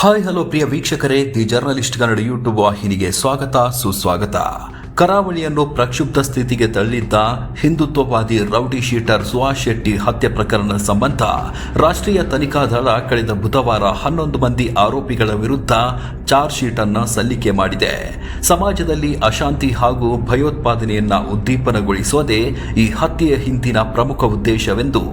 Hi hello ಪ್ರಿಯ ವೀಕ್ಷಕರೇ. The journalist Kannada YouTube ವಾಹಿನಿಗೆ ಸ್ವಾಗತ ಸುಸ್ವಾಗತ. ಕರಾವಳಿಯನ್ನು ಪ್ರಕ್ಷುಬ್ಧ ಸ್ಥಿತಿಗೆ ತಳ್ಳಿದ್ದ ಹಿಂದುತ್ವವಾದಿ ರೌಡಿ ಶೀಟರ್ ಸುಹಾಸ್ ಶೆಟ್ಟಿ ಹತ್ಯೆ ಪ್ರಕರಣ ಸಂಬಂಧ ರಾಷ್ಟ್ರೀಯ ತನಿಖಾ ದಳ ಕಳೆದ ಬುಧವಾರ ಹನ್ನೊಂದು ಮಂದಿ ಆರೋಪಿಗಳ ವಿರುದ್ಧ ಚಾರ್ಜ್ ಶೀಟ್ ಅನ್ನು ಸಲ್ಲಿಕೆ ಮಾಡಿದೆ. ಸಮಾಜದಲ್ಲಿ ಅಶಾಂತಿ ಹಾಗೂ ಭಯೋತ್ಪಾದನೆಯನ್ನ ಉದ್ದೀಪನಗೊಳಿಸುವುದೇ ಈ ಹತ್ಯೆಯ ಹಿಂದಿನ ಪ್ರಮುಖ ಉದ್ದೇಶವೆಂದು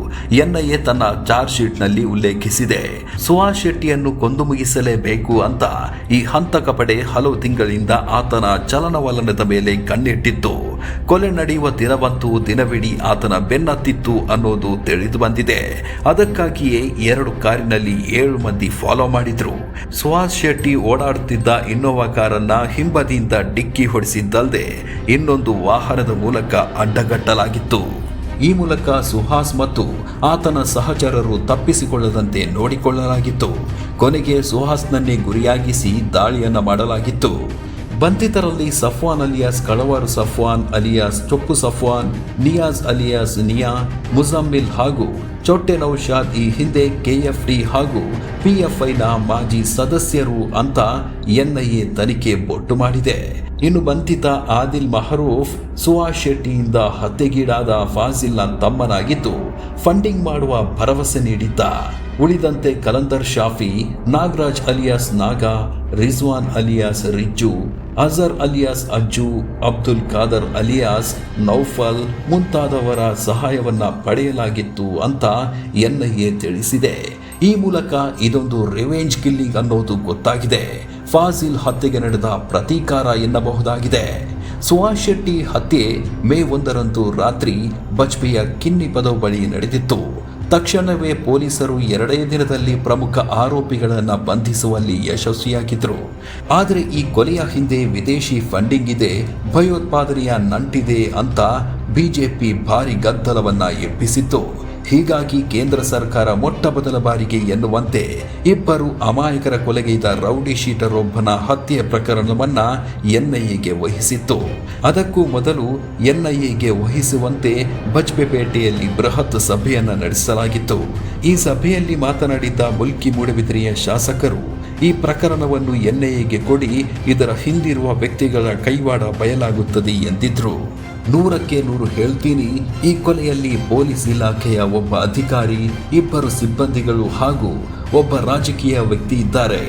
ಎನ್ಐಎ ತನ್ನ ಚಾರ್ಜ್ ಶೀಟ್ನಲ್ಲಿ ಉಲ್ಲೇಖಿಸಿದೆ. ಸುಹಾಸ್ ಶೆಟ್ಟಿಯನ್ನು ಕೊಂದು ಮುಗಿಸಲೇಬೇಕು ಅಂತ ಈ ಹಂತಕ ಪಡೆ ಹಲವು ತಿಂಗಳಿಂದ ಆತನ ಚಲನವಲನದ ಮೇಲೆ ಕಣ್ಣಿಟ್ಟಿತ್ತು. ಕೊಲೆ ನಡೆಯುವ ದಿನವಂತೂ ದಿನವಿಡೀ ಆತನ ಬೆನ್ನತ್ತಿತ್ತು ಅನ್ನೋದು ತಿಳಿದು ಬಂದಿದೆ. ಅದಕ್ಕಾಗಿಯೇ ಎರಡು ಕಾರಿನಲ್ಲಿ ಏಳು ಮಂದಿ ಫಾಲೋ ಮಾಡಿದ್ರು. ಸುಹಾಸ್ ಶೆಟ್ಟಿ ಓಡಾಡುತ್ತಿದ್ದ ಇನ್ನೋವಾ ಕಾರನ್ನ ಹಿಂಬದಿಯಿಂದ ಡಿಕ್ಕಿ ಹೊಡೆಸಿದ್ದಲ್ಲದೆ ಇನ್ನೊಂದು ವಾಹನದ ಮೂಲಕ ಅಡ್ಡಗಟ್ಟಲಾಗಿತ್ತು. ಈ ಮೂಲಕ ಸುಹಾಸ್ ಮತ್ತು ಆತನ ಸಹಚರರು ತಪ್ಪಿಸಿಕೊಳ್ಳದಂತೆ ನೋಡಿಕೊಳ್ಳಲಾಗಿತ್ತು. ಕೊನೆಗೆ ಸುಹಾಸ್ನನ್ನೇ ಗುರಿಯಾಗಿಸಿ ದಾಳಿಯನ್ನ ಮಾಡಲಾಗಿತ್ತು. ಬಂಧಿತರಲ್ಲಿ Safwan alias Kalavaru Safwan alias Choppu Safwan Niyaz alias Niya Muzammil ಹಾಗೂ ಚೊಟ್ಟೆ ನೌಶಾದ್ ಈ ಹಿಂದೆ ಕೆಎಫ್ಡಿ ಹಾಗೂ ಪಿಎಫ್ಐನ ಮಾಜಿ ಸದಸ್ಯರು ಅಂತ ಎನ್ಐಎ ತನಿಖೆ ಬೊಟ್ಟು ಮಾಡಿದೆ. ಇನ್ನು ಬಂಧಿತ ಆದಿಲ್ ಮಹರೂಫ್, ಸುಹಾಸ್ ಶೆಟ್ಟಿಯಿಂದ ಹತ್ಯೆಗೀಡಾದ ಫಾಜಿಲ್ನ ತಮ್ಮನಾಗಿದ್ದು, ಫಂಡಿಂಗ್ ಮಾಡುವ ಭರವಸೆ ನೀಡಿದ್ದ. ಉಳಿದಂತೆ Kalandar Shafi, Nagaraj alias Naga, Rizwan alias Rijju, Azhar alias Ajju, Abdul Khader alias, Noufal ಮುಂತಾದವರ ಸಹಾಯವನ್ನ ಪಡೆಯಲಾಗಿತ್ತು ಅಂತ ಎನ್ಐಎ ತಿಳಿಸಿದೆ. ಈ ಮೂಲಕ ಇದೊಂದು ರಿವೆಂಜ್ ಕಿಲ್ಲಿಂಗ್ ಅನ್ನೋದು ಗೊತ್ತಾಗಿದೆ. ಫಾಜಿಲ್ ಹತ್ಯೆಗೆ ನಡೆದ ಪ್ರತೀಕಾರ ಎನ್ನಬಹುದಾಗಿದೆ. ಸುಹಾಸ್ ಶೆಟ್ಟಿ ಹತ್ಯೆ ಮೇ ಒಂದರಂದು ರಾತ್ರಿ ಬಜ್ಪೆಯ ಕಿನ್ನಿ ಪದವು ಬಳಿ ನಡೆದಿತ್ತು. ತಕ್ಷಣವೇ ಪೊಲೀಸರು ಎರಡೇ ದಿನದಲ್ಲಿ ಪ್ರಮುಖ ಆರೋಪಿಗಳನ್ನು ಬಂಧಿಸುವಲ್ಲಿ ಯಶಸ್ವಿಯಾಗಿದ್ದರು ಆದರೆ ಈ ಕೊಲೆಯ ಹಿಂದೆ ವಿದೇಶಿ ಫಂಡಿಂಗ್ ಇದೆ, ಭಯೋತ್ಪಾದನೆಯ ನಂಟಿದೆ ಅಂತ ಬಿಜೆಪಿ ಭಾರಿ ಗದ್ದಲವನ್ನ ಎಬ್ಬಿಸಿತ್ತು. ಹೀಗಾಗಿ ಕೇಂದ್ರ ಸರ್ಕಾರ ಮೊಟ್ಟ ಮೊದಲ ಬಾರಿಗೆ ಎನ್ನುವಂತೆ ಇಬ್ಬರು ಅಮಾಯಕರ ಕೊಲೆಗೈದ ರೌಡಿ ಶೀಟರ್ ಒಬ್ಬನ ಹತ್ಯೆ ಪ್ರಕರಣವನ್ನ ಎನ್ಐಎಗೆ ವಹಿಸಿತ್ತು. ಅದಕ್ಕೂ ಮೊದಲು ಎನ್ಐಎಗೆ ವಹಿಸುವಂತೆ ಬಜ್ಪೆಪೇಟೆಯಲ್ಲಿ ಬೃಹತ್ ಸಭೆಯನ್ನು ನಡೆಸಲಾಗಿತ್ತು. ಈ ಸಭೆಯಲ್ಲಿ ಮಾತನಾಡಿದ್ದ ಮುಲ್ಕಿ ಮೂಡಬಿದ್ರಿಯ ಶಾಸಕರು, ಈ ಪ್ರಕರಣವನ್ನು ಎನ್ಐಎಗೆ ಕೊಡಿ, ಇದರ ಹಿಂದಿರುವ ವ್ಯಕ್ತಿಗಳ ಕೈವಾಡ ಬಯಲಾಗುತ್ತದೆ ಎಂದಿದ್ರು. ನೂರಕ್ಕೆ ನೂರು ಹೇಳ್ತೀನಿ, ಈ ಕೊಲೆಯಲ್ಲಿ ಪೊಲೀಸ್ ಇಲಾಖೆಯ ಒಬ್ಬ ಅಧಿಕಾರಿ, ಇಬ್ಬರು ಸಿಬ್ಬಂದಿಗಳು ಹಾಗೂ ಒಬ್ಬ ರಾಜಕೀಯ ವ್ಯಕ್ತಿ ಇದ್ದಾರೆ.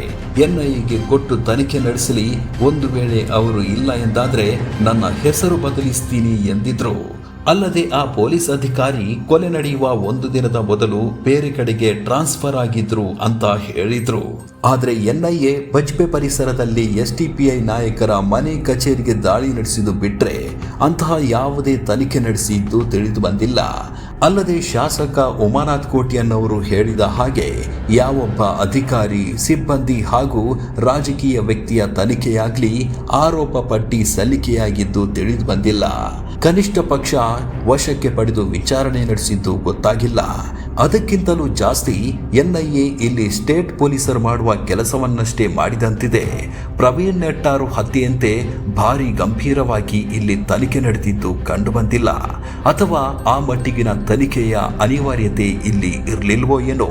ಎನ್ಐಎಗೆ ಕೊಟ್ಟು ತನಿಖೆ ನಡೆಸಲಿ, ಒಂದು ವೇಳೆ ಅವರು ಇಲ್ಲ ಎಂದಾದರೆ ನನ್ನ ಹೆಸರು ಬದಲಿಸ್ತೀನಿ ಎಂದಿದ್ರು. ಅಲ್ಲದೆ ಆ ಪೊಲೀಸ್ ಅಧಿಕಾರಿ ಕೊಲೆ ನಡೆಯುವ ಒಂದು ದಿನದ ಮೊದಲು ಬೇರೆ ಕಡೆಗೆ ಟ್ರಾನ್ಸ್ಫರ್ ಆಗಿದ್ರು ಅಂತ ಹೇಳಿದ್ರು. ಆದರೆ ಎನ್ಐಎ ಬಜ್ಪೆ ಪರಿಸರದಲ್ಲಿ ಎಸ್ಟಿಪಿಐ ನಾಯಕರ ಮನೆ ಕಚೇರಿಗೆ ದಾಳಿ ನಡೆಸಿದ್ದು ಬಿಟ್ರೆ ಅಂತಹ ಯಾವುದೇ ತನಿಖೆ ನಡೆಸಿದ್ದು ತಿಳಿದು ಬಂದಿಲ್ಲ. ಅಲ್ಲದೆ ಶಾಸಕ ಉಮಾನಾಥ್ ಕೋಟಿಯನ್ನವರು ಹೇಳಿದ ಹಾಗೆ ಯಾವೊಬ್ಬ ಅಧಿಕಾರಿ, ಸಿಬ್ಬಂದಿ ಹಾಗೂ ರಾಜಕೀಯ ವ್ಯಕ್ತಿಯ ತನಿಖೆಯಾಗ್ಲಿ ಆರೋಪ ಪಟ್ಟಿ ಸಲ್ಲಿಕೆಯಾಗಿದ್ದು ತಿಳಿದು ಬಂದಿಲ್ಲ. ಕನಿಷ್ಠ ಪಕ್ಷ ವಶಕ್ಕೆ ಪಡೆದು ವಿಚಾರಣೆ ನಡೆಸಿದ್ದು ಗೊತ್ತಾಗಿಲ್ಲ. ಅದಕ್ಕಿಂತಲೂ ಜಾಸ್ತಿ ಎನ್ಐಎ ಇಲ್ಲಿ ಸ್ಟೇಟ್ ಪೊಲೀಸರು ಮಾಡುವ ಕೆಲಸವನ್ನಷ್ಟೇ ಮಾಡಿದಂತಿದೆ. ಪ್ರವೀಣ್ ನೆಟ್ಟಾರು ಹತ್ಯೆಯಂತೆ ಭಾರಿ ಗಂಭೀರವಾಗಿ ಇಲ್ಲಿ ತನಿಖೆ ನಡೆದಿದ್ದು ಕಂಡುಬಂದಿಲ್ಲ. ಅಥವಾ ಆ ಮಟ್ಟಿಗಿನ ತನಿಖೆಯ ಅನಿವಾರ್ಯತೆ ಇಲ್ಲಿ ಇರಲಿಲ್ವೋ ಏನೋ.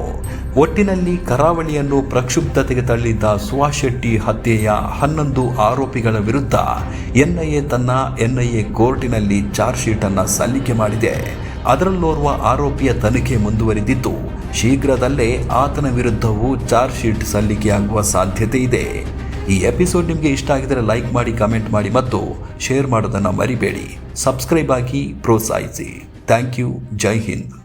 ಒಟ್ಟಿನಲ್ಲಿ ಕರಾವಳಿಯನ್ನು ಪ್ರಕ್ಷುಬ್ಧತೆಗೆ ತಳ್ಳಿದ್ದ ಸುಭಾಷ್ ಶೆಟ್ಟಿ ಹತ್ಯೆಯ ಹನ್ನೊಂದು ಆರೋಪಿಗಳ ವಿರುದ್ಧ ಎನ್ಐಎ ತನ್ನ ಎನ್ಐಎ ಕೋರ್ಟಿನಲ್ಲಿ ಚಾರ್ಜ್ ಶೀಟ್ ಅನ್ನು ಸಲ್ಲಿಕೆ ಮಾಡಿದೆ. ಅದರಲ್ಲೋರ್ವ ಆರೋಪಿಯ ತನಿಖೆ ಮುಂದುವರಿದಿದ್ದು, ಶೀಘ್ರದಲ್ಲೇ ಆತನ ವಿರುದ್ಧವೂ ಚಾರ್ಜ್ ಶೀಟ್ ಸಲ್ಲಿಕೆಯಾಗುವ ಸಾಧ್ಯತೆ ಇದೆ. ಈ ಎಪಿಸೋಡ್ ನಿಮಗೆ ಇಷ್ಟ ಆಗಿದರೆ ಲೈಕ್ ಮಾಡಿ, ಕಮೆಂಟ್ ಮಾಡಿ ಮತ್ತು ಶೇರ್ ಮಾಡೋದನ್ನು ಮರಿಬೇಡಿ. ಸಬ್ಸ್ಕ್ರೈಬ್ ಆಗಿ ಪ್ರೋತ್ಸಾಹಿಸಿ. Thank you. ಜೈ ಹಿಂದ್.